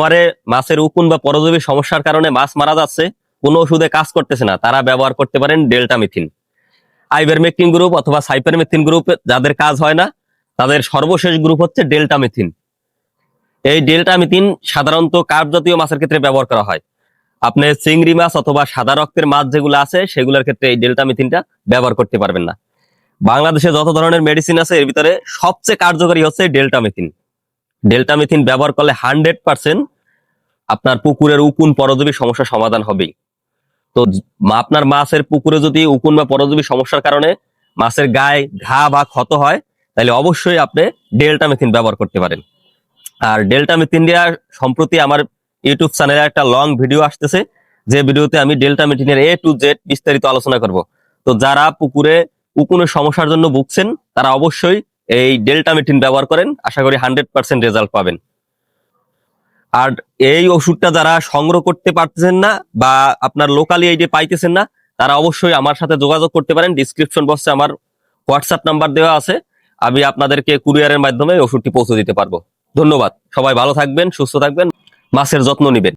পরে মাছের উকুন বা পরজীবী সমস্যার কারণে মাছ মারা যাচ্ছে, কোনো ওষুধে কাজ করতেছে না। তারা ব্যবহার করতে পারেন ডেল্টামিথিন। আইভারমেকটিন গ্রুপ অথবা সাইপারমেথিন গ্রুপ যাদের কাজ হয় না, তাদের সর্বশেষ গ্রুপ হচ্ছে ডেল্টামিথিন। এই ডেল্টা মিথিন সাধারণত কার্প জাতীয় মাছের ক্ষেত্রে ব্যবহার করা হয়। আপনি চিংড়ি মাছ অথবা সাদা রক্তের মাছ যেগুলো আছে, সেগুলোর ক্ষেত্রে এই ডেল্টা মিথিনটা ব্যবহার করতে পারবেন না। বাংলাদেশে যত ধরনের মেডিসিন আছে, এর ভিতরে সবচেয়ে কার্যকরী হচ্ছে ডেল্টামিথিন। ডেল্টামিথিন ব্যবহার করলে হান্ড্রেড পার্সেন্ট আপনার পুকুরের উকুন পরজীবী সমস্যার সমাধান হবেই। তো আপনার মাছের পুকুরে যদি উকুন বা পরজীবী সমস্যার কারণে মাছের গায়ে ঘা বা ক্ষত হয়, তাহলে অবশ্যই আপনি ডেল্টা ডেল্টামিথিন ব্যবহার করতে পারেন। আর ডেল্টা ডেল্টামিথিন দিয়া সম্প্রতি আমার ইউটিউব চ্যানেলে একটা লং ভিডিও আসতেছে, যে ভিডিওতে আমি ডেল্টা ডেল্টামিথিনের এ টু জেড বিস্তারিত আলোচনা করব। তো যারা পুকুরে উকুনের সমস্যার জন্য ভুগছেন, তারা অবশ্যই এই ডেল্টামিথিন ব্যবহার করেন, আশা করি হান্ড্রেড পার্সেন্ট রেজাল্ট পাবেন। আর এই ওষুধটা যারা সংগ্রহ করতে পারতেছেন না বা আপনার লোকালি এই যে পাইতেছেন না, তারা অবশ্যই আমার সাথে যোগাযোগ করতে পারেন। ডিসক্রিপশন বক্সে আমার হোয়াটসঅ্যাপ নাম্বার দেওয়া আছে। আমি আপনাদেরকে কুরিয়ারের মাধ্যমে ওষুধটি পৌঁছে দিতে পারব। ধন্যবাদ। সবাই ভালো থাকবেন, সুস্থ থাকবেন, মাছের যত্ন নিবেন।